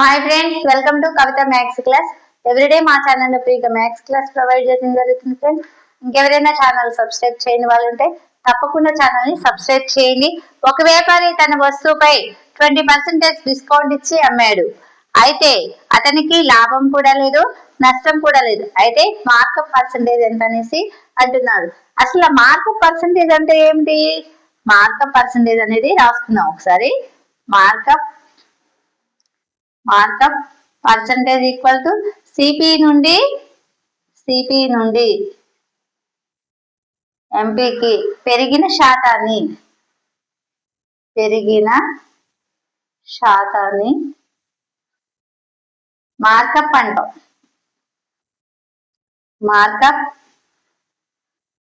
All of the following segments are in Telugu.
Hi friends welcome to Kavitha maths class every day మా ఛానల్ ఫ్రీగా మ్యాథ్స్ క్లాస్ ప్రొవైడ్ చేయడం జరుగుతుంది ఫ్రెండ్స్ ఇంకెవరైనా ఛానల్ సబ్స్క్రైబ్ చేయని వాళ్ళు ఉంటే తప్పకుండా ఛానల్ని సబ్స్క్రైబ్ చేయండి. ఒక వ్యాపారి తన వస్తువుపై ట్వంటీ పర్సెంటేజ్ డిస్కౌంట్ ఇచ్చి అమ్మాడు. అయితే అతనికి లాభం కూడా లేదు నష్టం కూడా లేదు. అయితే మార్కప్ పర్సంటేజ్ ఎంత అనేసి అంటున్నాడు అసలు మార్కప్ పర్సంటేజ్ అంటే ఏమిటి? మార్కప్ పర్సంటేజ్ అనేది రాసుకుందాం ఒకసారి. Markup markup percentage equal to CP నుండి సిపి నుండి ఎంపీకి పెరిగిన శాతాన్ని పెరిగిన శాతాన్ని మార్కప్ అంటాం. మార్కప్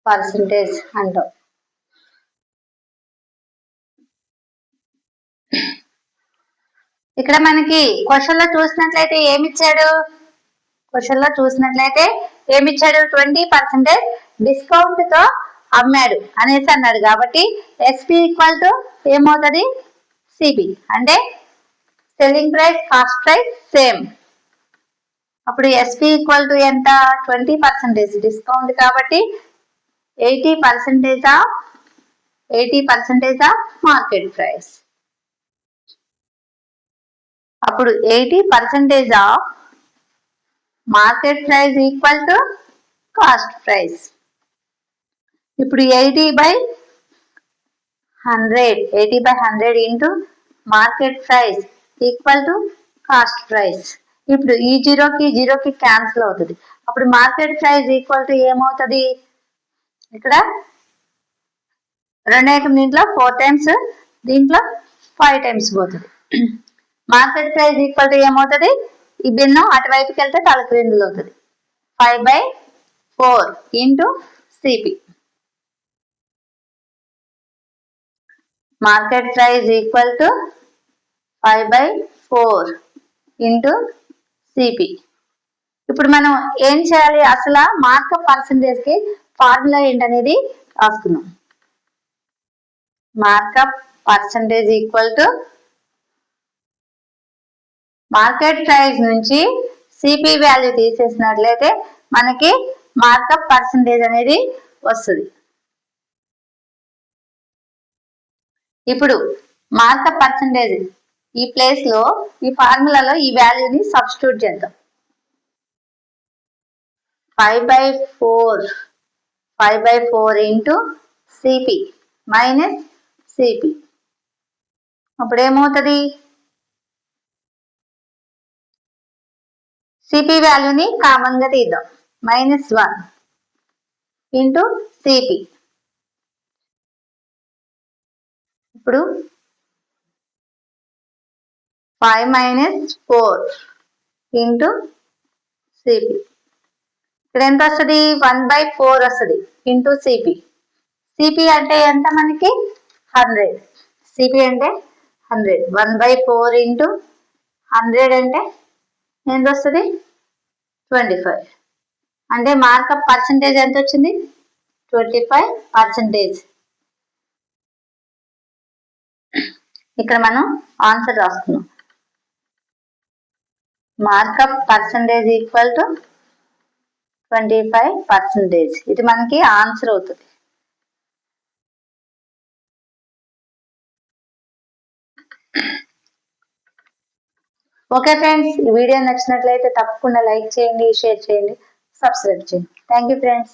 పర్సంటేజ్ అంటాం. ఇక్కడ మనకి క్వశ్చన్లో చూసినట్లయితే ఏమిచ్చాడు? క్వశ్చన్లో చూసినట్లయితే ఏమిచ్చాడు? ట్వంటీ పర్సెంటేజ్ డిస్కౌంట్తో అమ్మాడు అనేసి అన్నాడు. కాబట్టి ఎస్పి ఈక్వల్ టు ఏమవుతుంది? సిబి అంటే selling price cost price same అప్పుడు ఎస్పి ఈక్వల్ టు ఎంత? ట్వంటీ పర్సెంటేజ్ డిస్కౌంట్ కాబట్టి eighty percentage of eighty percentage of market price. అప్పుడు eighty percentage of market price equal to cost price. ఇప్పుడు eighty by hundred eighty by hundred into market price equal to cost price. ఇప్పుడు ఈ జీరోకి జీరోకి క్యాన్సిల్ అవుతుంది. అప్పుడు మార్కెట్ ప్రైస్ ఈక్వల్ టు ఏమవుతుంది? ఇక్కడ రెండు దీంట్లో ఫోర్ టైమ్స్ దీంట్లో ఫైవ్ టైమ్స్ పోతుంది. మార్కెట్ ప్రైస్ ఈక్వల్ టు ఏమవుతుంది? ఈ భిన్నం అటువైపుకి వెళ్తే తలక్రిందులు అవుతుంది five by four into CP market price equal to five by four into CP ఇప్పుడు మనం ఏం చేయాలి? అసలు మార్కప్ పర్సంటేజ్కి ఫార్ములా ఏంటనేది రాసుకున్నాం markup percentage equal to market price నుంచి సిపి వాల్యూ తీసేసినట్లయితే మనకి మార్కప్ పర్సంటేజ్ అనేది వస్తుంది. ఇప్పుడు మార్కప్ పర్సంటేజ్ ఈ ప్లేస్లో ఈ ఫార్ములాలో ఈ వాల్యూని సబ్స్టిట్యూట్ చేద్దాం. Five by four five by four into CP minus CP అప్పుడు ఏమవుతుంది సిపి వాల్యూని కామన్గా తీద్దాం. మైనస్ వన్ ఇంటూ సిపి ఇప్పుడు five minus four into CP ఇక్కడ ఎంత వస్తుంది? వన్ బై ఫోర్ వస్తుంది ఇంటూ సిపి సిపి అంటే ఎంత మనకి? హండ్రెడ్ సిపి అంటే hundred one by four into hundred అంటే ఎంత వస్తుంది ట్వంటీ ఫైవ్ అంటే మార్కప్ పర్సంటేజ్ ఎంత వచ్చింది ట్వంటీ ఫైవ్ పర్సంటేజ్ ఇక్కడ మనం ఆన్సర్ రాస్తున్నాం markup percentage equal to twenty five percentage ఇది మనకి ఆన్సర్ అవుతుంది. ఓకే ఫ్రెండ్స్ ఈ వీడియో నచ్చినట్లయితే తప్పకుండా లైక్ చేయండి షేర్ చేయండి సబ్స్క్రైబ్ చేయండి. Thank you friends.